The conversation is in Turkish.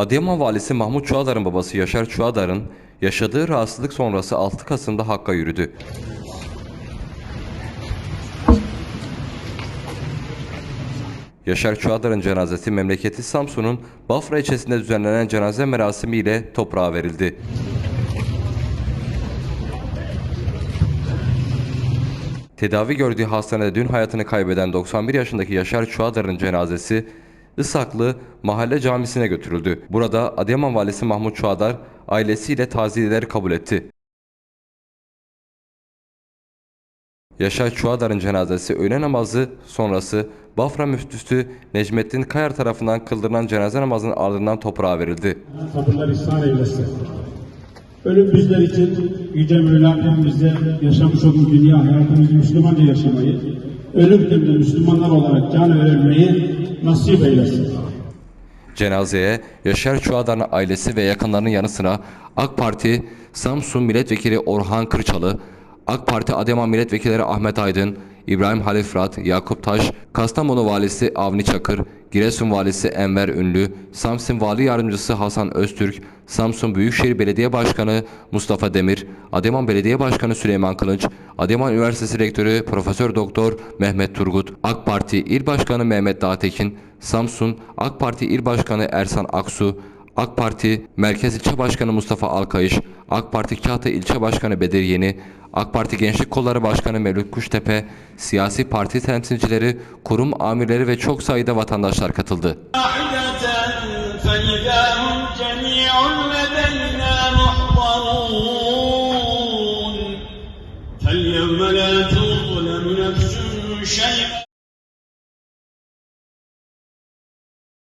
Adıyaman valisi Mahmut Çuadar'ın babası Yaşar Çuadar'ın yaşadığı rahatsızlık sonrası 6 Kasım'da Hakk'a yürüdü. Yaşar Çuadar'ın cenazesi memleketi Samsun'un Bafra ilçesinde düzenlenen cenaze merasimi ile toprağa verildi. Tedavi gördüğü hastanede dün hayatını kaybeden 91 yaşındaki Yaşar Çuadar'ın cenazesi Isaklı Mahalle Camisi'ne götürüldü. Burada Adıyaman Valisi Mahmut Çuadar ailesiyle taziyeleri kabul etti. Yaşar Çuadar'ın cenazesi öğle namazı sonrası Bafra müftüsü Necmettin Kayar tarafından kıldırılan cenaze namazının ardından toprağa verildi. sabırlar ihsan eylesin. Ölüm bizler için Yüce Mevlam bize yaşamış olduğumuz dünya hayatımızı Müslümanca yaşamayı, ölümden de Müslümanlar olarak can verilmeyi nasip eylesin. Cenazeye Yaşar Çuadar'ın ailesi ve yakınlarının yanı sıra AK Parti Samsun Milletvekili Orhan Kırçalı, AK Parti Adıyaman Milletvekilleri Ahmet Aydın, İbrahim Halil Fırat, Yakup Taş, Kastamonu Valisi Avni Çakır, Giresun Valisi Enver Ünlü, Samsun Vali Yardımcısı Hasan Öztürk, Samsun Büyükşehir Belediye Başkanı Mustafa Demir, Adıyaman Belediye Başkanı Süleyman Kılıç, Adıyaman Üniversitesi Rektörü Profesör Doktor Mehmet Turgut, AK Parti İl Başkanı Mehmet Dağtekin, Samsun AK Parti İl Başkanı Ersan Aksu, AK Parti Merkez İlçe Başkanı Mustafa Alkayış, AK Parti Kahta İlçe Başkanı Bedir Yeni, AK Parti Gençlik Kolları Başkanı Melih Kuştepe, siyasi parti temsilcileri, kurum amirleri ve çok sayıda vatandaşlar katıldı.